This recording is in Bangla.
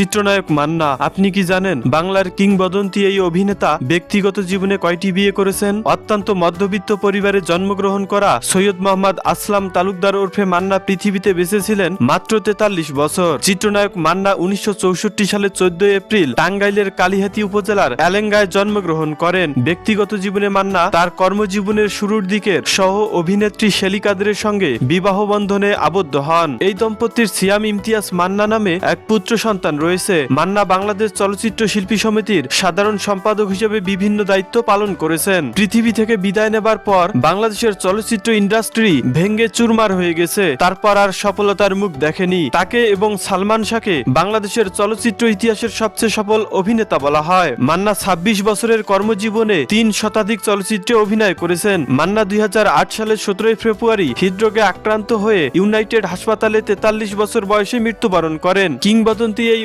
চিত্রনায়ক মান্না, আপনি কি জানেন বাংলার কিংবদন্তি এই অভিনেতা ব্যক্তিগত জীবনে কয়টি বিয়ে করেছেন? অত্যন্ত মধ্যবিত্ত পরিবারে জন্মগ্রহণ করা সৈয়দ মোহাম্মদ আসলাম তালুকদার ওরফে মান্না পৃথিবীতে বেঁচেছিলেন মাত্র তেতাল্লিশ বছর। চিত্রনায়ক মান্না উনিশশো সালে চোদ্দ এপ্রিল টাঙ্গাইলের কালিহাতি উপজেলার এলেঙ্গায় জন্মগ্রহণ করেন। ব্যক্তিগত জীবনে মান্না তার কর্মজীবনের শুরুর দিকের সহ অভিনেত্রী শেলি কাদেরের সঙ্গে বিবাহ বন্ধনে আবদ্ধ হন। এই দম্পতির সিয়াম ইমতিয়াজ মান্না নামে এক পুত্র সন্তান রয়েছে। মান্না বাংলাদেশ চলচ্চিত্র শিল্পী সমিতির সাধারণ সম্পাদক হিসেবে বিভিন্ন দায়িত্ব পালন করেছেন। পৃথিবী থেকে বিদায় নেবার পর বাংলাদেশের চলচ্চিত্র ইন্ডাস্ট্রি ভেঙ্গে চুরমার হয়ে গেছে। তারপর আর সফলতার মুখ দেখেনি। তাকে এবং সালমান শাহকে বাংলাদেশের চলচ্চিত্র ইতিহাসের সবচেয়ে সফল অভিনেতা বলা হয়। মান্না ২৬ বছরের কর্মজীবনে তিন শতাধিক চলচ্চিত্রে অভিনয় করেছেন। মান্না দুই হাজার আট সালের সতেরোই ফেব্রুয়ারি হৃদরোগে আক্রান্ত হয়ে ইউনাইটেড হাসপাতালে তেতাল্লিশ বছর বয়সে মৃত্যুবরণ করেন। কিংবদন্তি এই